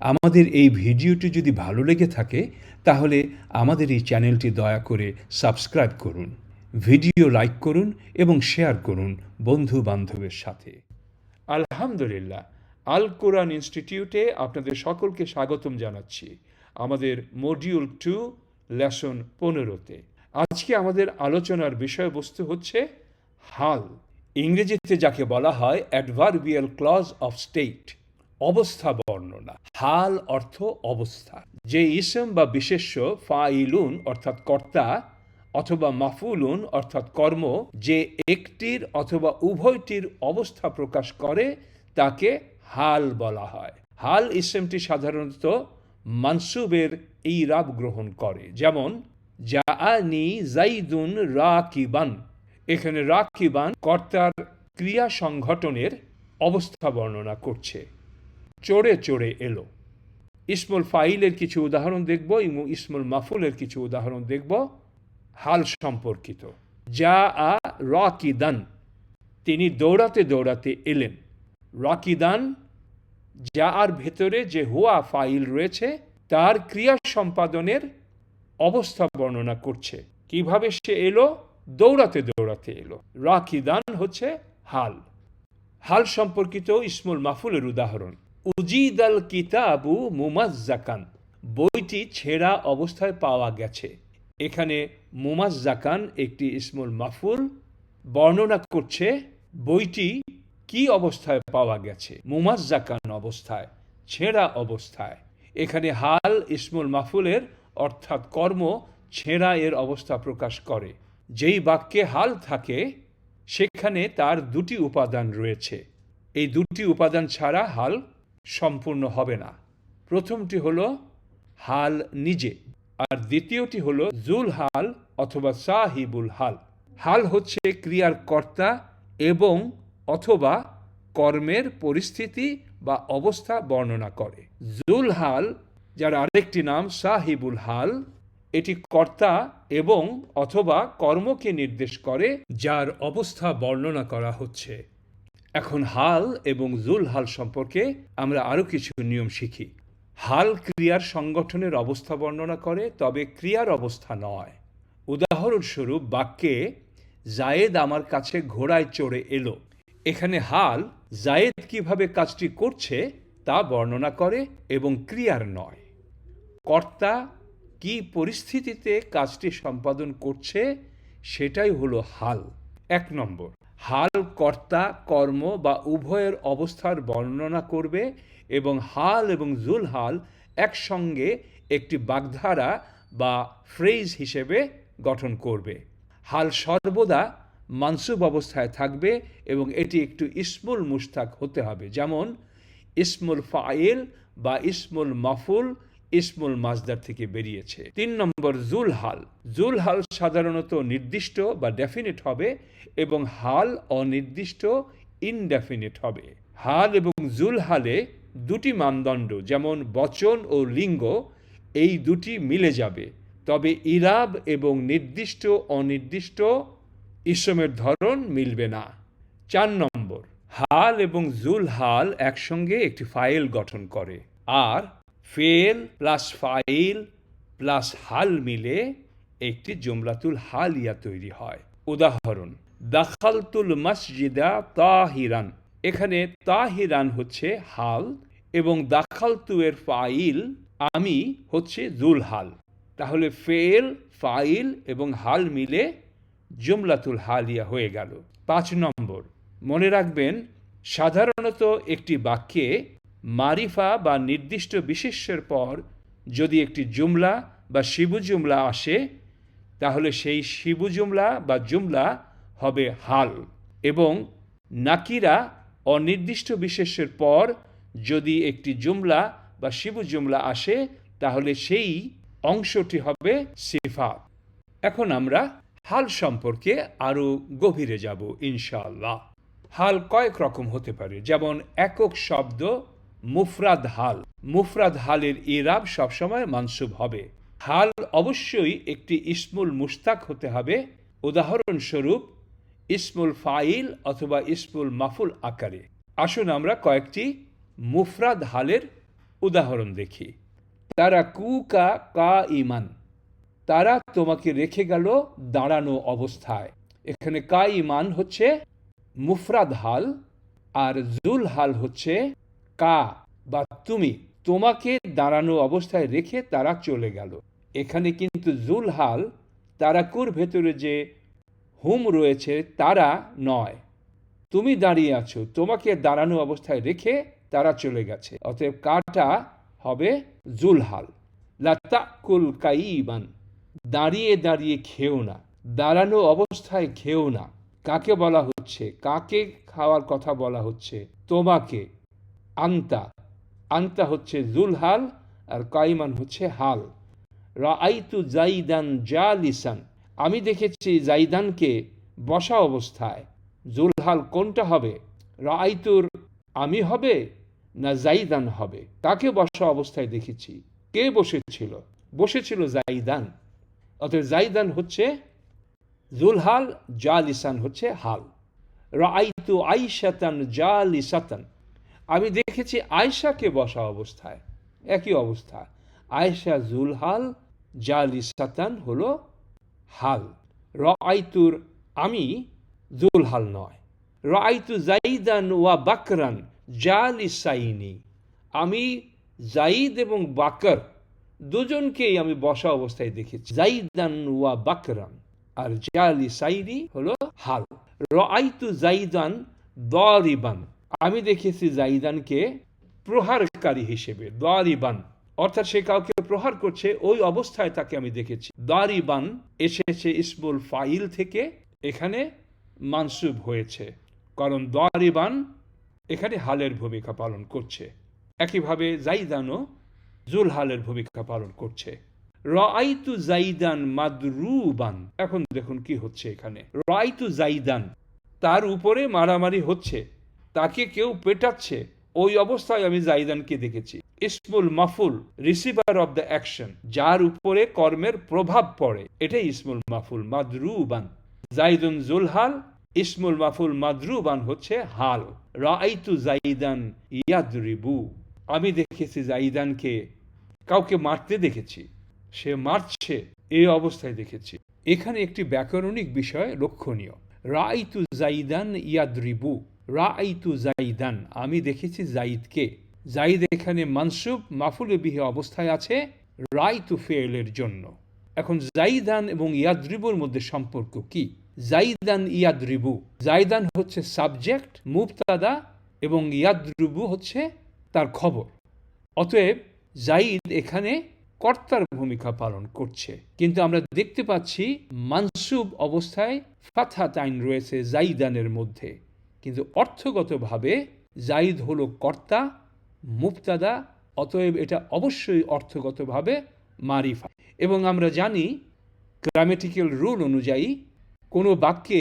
আমাদের এই ভিডিওটি যদি ভালো লেগে থাকে, তাহলে আমাদের এই চ্যানেলটি দয়া করে সাবস্ক্রাইব করুন, ভিডিও লাইক করুন এবং শেয়ার করুন বন্ধু বান্ধবের সাথে। আলহামদুলিল্লাহ, আল কোরআন ইনস্টিটিউটে আপনাদের সকলকে স্বাগতম জানাচ্ছি আমাদের মডিউল টু, লেসন পনেরোতে। আজকে আমাদের আলোচনার বিষয়বস্তু হচ্ছে হাল। ইংরেজিতে যাকে বলা হয় অ্যাডভার্বিয়াল ক্লজ অফ স্টেট অবস্থা বর্ণনা। হাল অর্থ অবস্থা। যে ইসম বা বিশেষ্য ফাইলুন অর্থাৎ কর্তা অথবা মাফুলুন অর্থাৎ কর্ম যে একটির অথবা উভয়টির অবস্থা প্রকাশ করে, তাকে হাল বলা হয়। হাল ইসেমটি সাধারণত মানসুবের এই রাব গ্রহণ করে। যেমন যা আনি জাইদুন রাকিবান। এখানে রাকিবান কর্তার ক্রিয়া সংঘটনের অবস্থা বর্ণনা করছে। চড়ে চড়ে এলো। ইসমুল ফাইলের কিছু উদাহরণ দেখব এবং ইসমুল মাফুলের কিছু উদাহরণ দেখব। হাল সম্পর্কিত। যা আ রকিদান। তিনি দৌড়াতে দৌড়াতে এলেন। রকিদান যা আর ভেতরে যে হুয়া ফাইল রয়েছে, তার ক্রিয়া সম্পাদনের অবস্থা বর্ণনা করছে। কীভাবে সে এলো? দৌড়াতে দৌড়াতে এলো। রাকিদান হচ্ছে হাল। হাল সম্পর্কিত ইসমুল মাফুলের উদাহরণ। উজিদাল কিতাবু মুমাজ্জাকান, বইটি ছেঁড়া অবস্থায় পাওয়া গেছে। এখানে মুমাজ্জাকান একটি ইসমুল মাফুল বর্ণনা করছে বইটি কি অবস্থায় পাওয়া গেছে, মুমাজ্জাকান অবস্থায়, ছেঁড়া অবস্থায়। এখানে হাল ইসমুল মাফুলের অর্থাৎ কর্ম ছেঁড়া এর অবস্থা প্রকাশ করে। যেই বাক্যে হাল থাকে, সেখানে তার দুটি উপাদান রয়েছে। এই দুটি উপাদান ছাড়া হাল সম্পূর্ণ হবে না। প্রথমটি হল হাল নিজে, আর দ্বিতীয়টি হল জুল হাল অথবা সাহিবুল হাল। হাল হচ্ছে ক্রিয়ার কর্তা এবং অথবা কর্মের পরিস্থিতি বা অবস্থা বর্ণনা করে। জুল হাল, যার আরেকটি নাম সাহিবুল হাল, এটি কর্তা এবং অথবা কর্মকে নির্দেশ করে, যার অবস্থা বর্ণনা করা হচ্ছে। এখন হাল এবং জুল হাল সম্পর্কে আমরা আরও কিছু নিয়ম শিখি। হাল ক্রিয়ার সংগঠনের অবস্থা বর্ণনা করে, তবে ক্রিয়ার অবস্থা নয়। উদাহরণস্বরূপ, বাক্যে, জায়েদ আমার কাছে ঘোড়ায় চড়ে এলো। এখানে হাল, জায়েদ কীভাবে কাজটি করছে তা বর্ণনা করে এবং ক্রিয়ার নয়। কর্তা কি পরিস্থিতিতে কাজটি সম্পাদন করছে সেটাই হলো হাল। এক নম্বর হাল কর্তা, কর্ম বা উভয়ের অবস্থার বর্ণনা করবে এবং হাল এবং জুল হাল একসঙ্গে একটি বাগধারা বা ফ্রেজ হিসেবে গঠন করবে। হাল সর্বদা মানসুব অবস্থায় থাকবে এবং এটি একটু ইসমুল মুস্তাক হতে হবে। যেমন, ইসমুল ফাইল বা ইসমুল মাফুল ইসমুল মাজদার থেকে বেরিয়েছে। তিন নম্বর জুল হাল জুল হাল সাধারণত নির্দিষ্ট বা ডেফিনেট হবে এবং হাল অনির্দিষ্ট ইনডেফিনেট হবে। হাল এবং জুল হালে দুটি মানদণ্ড, যেমন বচন ও লিঙ্গ, এই দুটি মিলে যাবে। তবে ইরাব এবং নির্দিষ্ট, অনির্দিষ্ট ইসমের ধরন মিলবে না। চার নম্বর, হাল এবং জুল হাল একসঙ্গে একটি ফাইল গঠন করে। আর ফেল প্লাস ফাইল প্লাস হাল মিলে একটি জুমলাতুল হালিয়া তৈরি হয়। উদাহরণ, দাখালতুল মসজিদা তাহিরান। এখানে তাহিরান হচ্ছে হাল এবং দাখালতু এর ফাইল আমি হচ্ছে জুল হাল তাহলে ফেল, ফাইল এবং হাল মিলে জুমলাতুল হালিয়া হয়ে গেল। পাঁচ নম্বর, মনে রাখবেন, সাধারণত একটি বাক্যে মারিফা বা নির্দিষ্ট বিশেষ্যের পর যদি একটি জুমলা বা শিবু জুমলা আসে, তাহলে সেই শিবু জুমলা বা জুমলা হবে হাল এবং নাকিরা অনির্দিষ্ট বিশেষের পর যদি একটি জুমলা বা শিবু জুমলা আসে, তাহলে সেই অংশটি হবে সিফাত। এখন আমরা হাল সম্পর্কে আরও গভীরে যাব ইনশাআল্লাহ। হাল কয়েক রকম হতে পারে, যেমন একক শব্দ মুফরাদ হাল। মুফরাদ হালের ইরাব সবসময় মানসুব হবে। হাল অবশ্যই একটি ইসমুল মুস্তাক হতে হবে। উদাহরণস্বরূপ, ইসমুল ফাইল অথবা ইসমুল মাফুল আকারে। আসুন আমরা কয়েকটি মুফরাদ হালের উদাহরণ দেখি। তারা কুকা কা ইমান। তারা তোমাকে রেখে গেল দাঁড়ানো অবস্থায়। এখানে কা ইমান হচ্ছে মুফরাদ হাল আর জুল হাল হচ্ছে কা বা তুমি তোমাকে দাঁড়ানো অবস্থায় রেখে তারা চলে গেল। এখানে কিন্তু জুল হাল তারাকুর ভেতরে যে হুম রয়েছে, তারা নয়। তুমি দাঁড়িয়ে আছো, তোমাকে দাঁড়ানো অবস্থায় রেখে তারা চলে গেছে। অতএব কাটা হবে জুলহাল। লাতাকুল কাইবান, দাঁড়িয়ে দাঁড়িয়ে খেও না, দাঁড়ানো অবস্থায় খেও না। কাকে বলা হচ্ছে? কাকে খাওয়ার কথা বলা হচ্ছে? তোমাকে। আন্তা। আন্তা হচ্ছে জুলহাল আর কাইমান হচ্ছে হাল। রাআইতু জাইদান জালিসান। আমি দেখেছি জাইদানকে বসা অবস্থায়। জুলহাল কোনটা হবে? রাআইতুর আমি হবে না জাইদান হবে? তাকে বসা অবস্থায় দেখেছি। কে বসেছিল? বসেছিল জাইদান। অতএব জাইদান হচ্ছে জুলহাল, জালিসান হচ্ছে হাল। রাআইতু আইশাতান জালিসাতান। আমি দেখেছি আয়শাকে বসা অবস্থায়। একই অবস্থা। আয়শা জুলহাল, জালিসাতান হল হাল। র আইতুর আমি জুলহাল নয়। র আইতু জাইদান ওয়া বাকরান জালিসাইনি। আমি জাইদ এবং বাকর দুজনকেই আমি বসা অবস্থায় দেখেছি। জাইদান ওয়া বাকরান আর জালিসাইনি হলো হাল। র আইতু জাইদান দরিবান। আমি দেখেছি জাইদানকে প্রহারকারী হিসেবে, দারিবান। অর্থাৎ সে কাউকে প্রহার করছে, ওই অবস্থায় তাকে আমি দেখেছি। দারিবান এসেছে ইসমুল ফাইল থেকে, এখানে মানসুব হয়েছে। কারণ দারিবান এখানে হালের ভূমিকা পালন করছে। একইভাবে জাইদানও জুল হালের ভূমিকা পালন করছে। রাইতু জাইদান মাদরুবান। এখন দেখুন কি হচ্ছে এখানে। রাইতু জাইদান তার উপরে মারামারি হচ্ছে। তাকে কেউ পেটাচ্ছে, ওই অবস্থায় আমি জাইদানকে দেখেছি। ইসমুল মাফুল রিসিভার অব দ্য অ্যাকশন যার উপরে কর্মের প্রভাব পড়ে। এটাই ইসমুল মাফুল, মাদরুবান। জাইদুন জুলহাল, ইসমুল মাফুল, মাদরুবান হচ্ছে হাল। রাইতু জাইদান ইয়াদরিবু। আমি দেখেছি জাইদানকে কাউকে মারতে দেখেছি। সে মারছে এই অবস্থায় দেখেছি। এখানে একটি ব্যাকরণিক বিষয় লক্ষণীয়। রাইতু জাইদান ইয়াদরিবু। রাইতু জাইদান আমি দেখেছি জাইদকে জাইদ এখানে মানসুব মাফুলে বিহে অবস্থায় আছে রাইতু ফেলের জন্য। এখন জাইদান এবং ইয়াদ্রিবুর মধ্যে সম্পর্ক কি? জাইদান ইয়াদ্রিবু। জাইদান হচ্ছে সাবজেক্ট, মুবতাদা এবং ইয়াদ্রিবু হচ্ছে তার খবর। অতএব জাইদ এখানে কর্তার ভূমিকা পালন করছে। কিন্তু আমরা দেখতে পাচ্ছি মানসুব অবস্থায় ফাথা আইন রয়েছে জাইদানের মধ্যে। কিন্তু অর্থগতভাবে জাইদ হলো কর্তা মুক্তাদা অতএব এটা অবশ্যই অর্থগতভাবে মারিফা। এবং আমরা জানি গ্রামেটিক্যাল রুল অনুযায়ী কোনো বাক্যে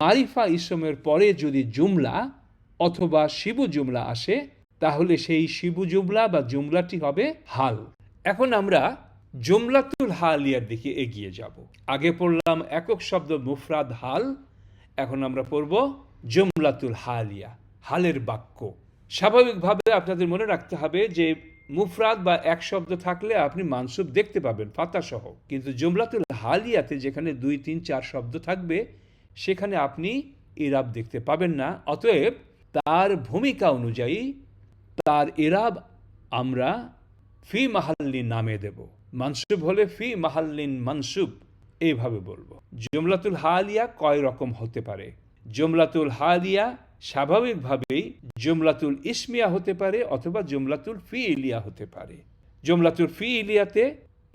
মারিফা ইসমের পরে যদি জুমলা অথবা শিবু জুমলা আসে, তাহলে সেই শিবু জুমলা বা জুমলাটি হবে হাল। এখন আমরা জুমলাতুল হালিয়ার দিকে এগিয়ে যাব। আগে পড়লাম একক শব্দ মুফরাদ হাল, এখন আমরা পড়ব জুমলাতুল হালিয়া, হালের বাক্য। স্বাভাবিকভাবে আপনাদের মনে রাখতে হবে যে মুফরাদ বা এক শব্দ থাকলে আপনি মানসুব দেখতে পাবেন ফাতা সহ কিন্তু জুমলাতুল হালিয়াতে যেখানে দুই, তিন, চার শব্দ থাকবে, সেখানে আপনি ইরাব দেখতে পাবেন না। অতএব তার ভূমিকা অনুযায়ী তার ইরাব আমরা ফি মাহাল্লিন নামে দেব। মানসুব হলে ফি মাহাল্লিন মানসুব, এইভাবে বলব। জুমলাতুল হালিয়া কয় রকম হতে পারে? জুমলাতুল হালিয়া স্বাভাবিকভাবেই জুমলাতুল ইসমিয়া হতে পারে অথবা জুমলাতুল ফি ইলিয়া হতে পারে। জুমলাতুল ফি ইলিয়াতে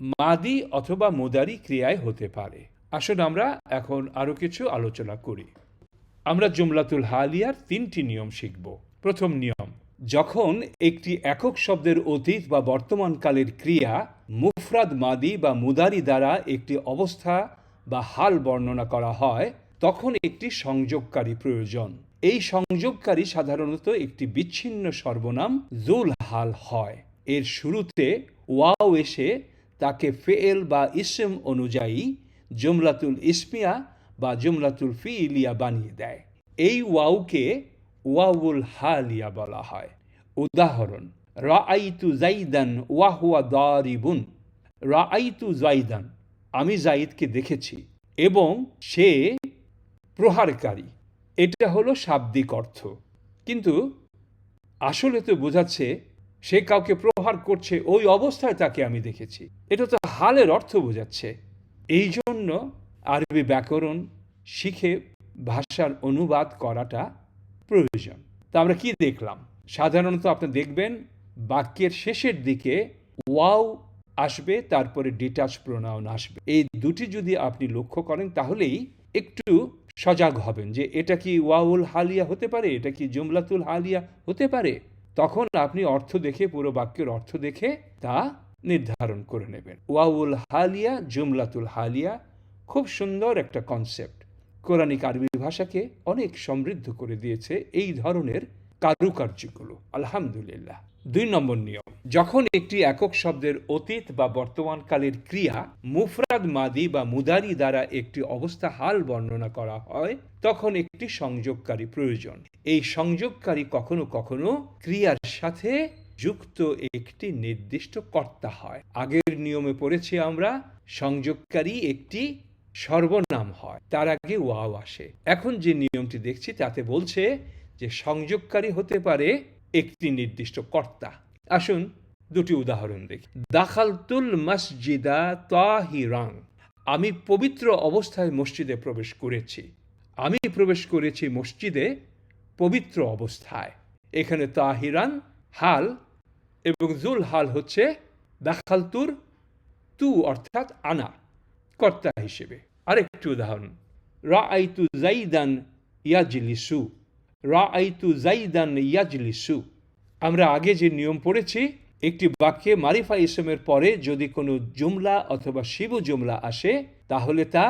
মাদি অথবা মুদারি ক্রিয়ায় হতে পারে। আসলে আমরা এখন আরও কিছু আলোচনা করি। আমরা জুমলাতুল হালিয়ার তিনটি নিয়ম শিখব। প্রথম নিয়ম, যখন একটি একক শব্দের অতীত বা বর্তমানকালের ক্রিয়া মুফরাদ মাদি বা মুদারি দ্বারা একটি অবস্থা বা হাল বর্ণনা করা হয় তখন একটি সংযোগকারী প্রয়োজন। এই সংযোগকারী সাধারণত একটি বিচ্ছিন্ন সর্বনাম জুল হাল হয়। এর শুরুতে ওয়াও এসে তাকে ফেল বা ইসম অনুযায়ী জুমলাতুল ইসমিয়া বা জুমলাতুল ফিইলিয়া বানিয়ে দেয়। এই ওয়াউকে ওয়াউল হালিয়া বলা হয়। উদাহরণ, রাআইতু জাইদান ওয়াহুয়া দারিবুন। রাআইতু জাইদান আমি জাইদকে দেখেছি এবং সে প্রহারকারী। এটা হলো শাব্দিক অর্থ। কিন্তু আসলে তো বোঝাচ্ছে সে কাউকে প্রহার করছে, ওই অবস্থায় তাকে আমি দেখেছি। এটা তো হালের অর্থ বোঝাচ্ছে। এই জন্য আরবি ব্যাকরণ শিখে ভাষার অনুবাদ করাটা প্রয়োজন। তা আমরা কি দেখলাম? সাধারণত আপনি দেখবেন বাক্যের শেষের দিকে ওয়াও আসবে, তারপরে ডিটাচ প্রোনাউন আসবে। এই দুটি যদি আপনি লক্ষ্য করেন, তাহলেই একটু সজাগ হবেন যে এটা কি ওয়াউল হালিয়া হতে পারে? এটা কি জুমলাতুল হালিয়া হতে পারে? তখন আপনি অর্থ দেখে, পুরো বাক্যের অর্থ দেখে তা নির্ধারণ করে নেবেন। ওয়াউল হালিয়া, জুমলাতুল হালিয়া খুব সুন্দর একটা কনসেপ্ট কোরআনিক আরবি ভাষাকে অনেক সমৃদ্ধ করে দিয়েছে এই ধরনের কারুকার্যগুলো। আলহামদুলিল্লাহ। দুই নম্বর নিয়ম। যখন একটি একক শব্দের অতীত বা বর্তমানকালের ক্রিয়া মুফরাদ মাদি বা মুদারি দ্বারা একটি অবস্থা হাল বর্ণনা করা হয়, তখন একটি সংযোগকারী প্রয়োজন। এই সংযোগকারী কখনো কখনো ক্রিয়ার সাথে যুক্ত একটি নির্দিষ্ট কর্তা হয়। আগের নিয়মে পড়েছি আমরা, সংযোগকারী একটি সর্বনাম হয়, তার আগে ওয়াও আসে। এখন যে নিয়মটি দেখছি তাতে বলছে যে সংযোগকারী হতে পারে একটি নির্দিষ্ট কর্তা। আসুন দুটি উদাহরণ দেখি। দাখালতুল মসজিদা তাহিরাং আমি পবিত্র অবস্থায় মসজিদে প্রবেশ করেছি। আমি প্রবেশ করেছি মসজিদে পবিত্র অবস্থায়। এখানে তাহিরান, হাল এবং জুল হাল হচ্ছে দাখালতুর তু অর্থাৎ আনা, কর্তা হিসেবে। আরেকটি উদাহরণ। রা আইতু জাইদান ইয়াজলিসু। রা আইতু জাইদান ইয়াজলিসু। আমরা আগে যে নিয়ম পড়েছি, একটি বাক্যে মারিফা ইসমের পরে যদি কোনো জুমলা অথবা শিব জুমলা আসে, তাহলে তা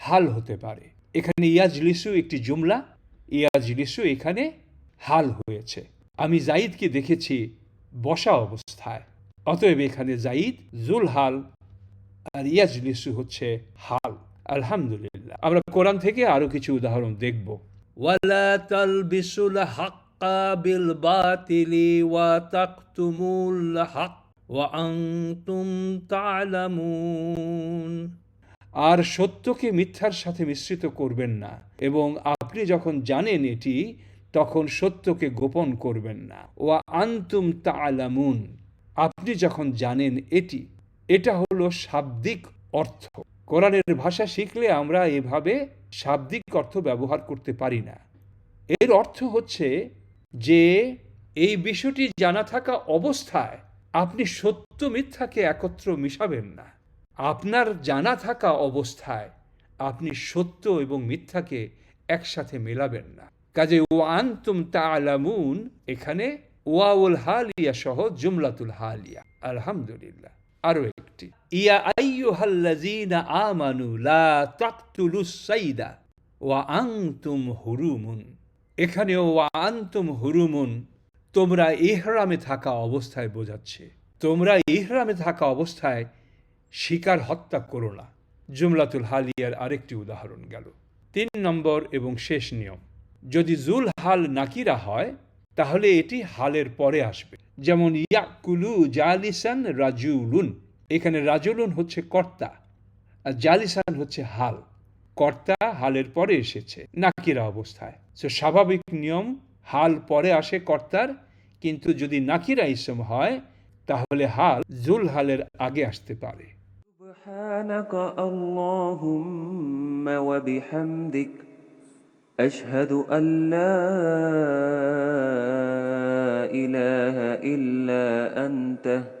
হাল হতে পারে। এখানে ইয়াজলিসু একটি জুমলা, ইয়াজলিসু এখানে হাল হয়েছে। আমি জাইদকে দেখেছি বসা অবস্থায়, অতএব এখানে জাইদ জুল হাল আর ইয়াজলিসু হচ্ছে হাল। আলহামদুলিল্লাহ। আমরা কোরআন থেকে আরও কিছু উদাহরণ দেখব। ওয়ালা তালবিসুল হাক্কা বিল বাতিলি ওয়া তাকতুমুল তা'লামুন আর সত্যকে মিথ্যার সাথে মিশ্রিত করবেন না, এবং আপনি যখন জানেন এটি, তখন সত্যকে গোপন করবেন না। ওয়া আনতুম তা'লামুন আপনি যখন জানেন এটি, এটা হলো শাব্দিক অর্থ। কোরআনের ভাষা শিখলে আমরা এভাবে শাব্দিক অর্থ ব্যবহার করতে পারি না। এর অর্থ হচ্ছে যে, এই বিষয়টি জানা থাকা অবস্থায় আপনি সত্য মিথ্যাকে একত্র মিশাবেন না। আপনার জানা থাকা অবস্থায় আপনি সত্য এবং মিথ্যাকে একসাথে মেলাবেন না। কাজে ওয়ান তুম তালামুন এখানে ওয়াউল হালিয়া সহ জুমলাতুল হালিয়া। আলহামদুলিল্লাহ। আরও সাইদা ওয়া হুরুমুন। তোমরা ইহরামে থাকা অবস্থায় বোঝাচ্ছে। তোমরা ইহরামে থাকা অবস্থায় শিকার হত্যা করো না। জুমলাতুল হালিয়ার আরেকটি উদাহরণ গেল। তিন নম্বর এবং শেষ নিয়ম। যদি জুল হাল নাকিরা হয়, তাহলে এটি হালের পরে আসবে। যেমন ইয়াকুলু জালিসান রাজুলুন এখানে রাজুলুন হচ্ছে কর্তা আর জালিসান হচ্ছে হাল কর্তা হালের পরে এসেছে নাকিরা অবস্থায় সো স্বাভাবিক নিয়ম হাল পরে আসে কর্তার কিন্তু যদি নাকিরা ইসম হয় তাহলে হাল জুল হালের আগে আসতে পারে سبحانك اللهم وبحمدك أشهد أن لا إله إلا أنت أستغفرك وأتوب إليك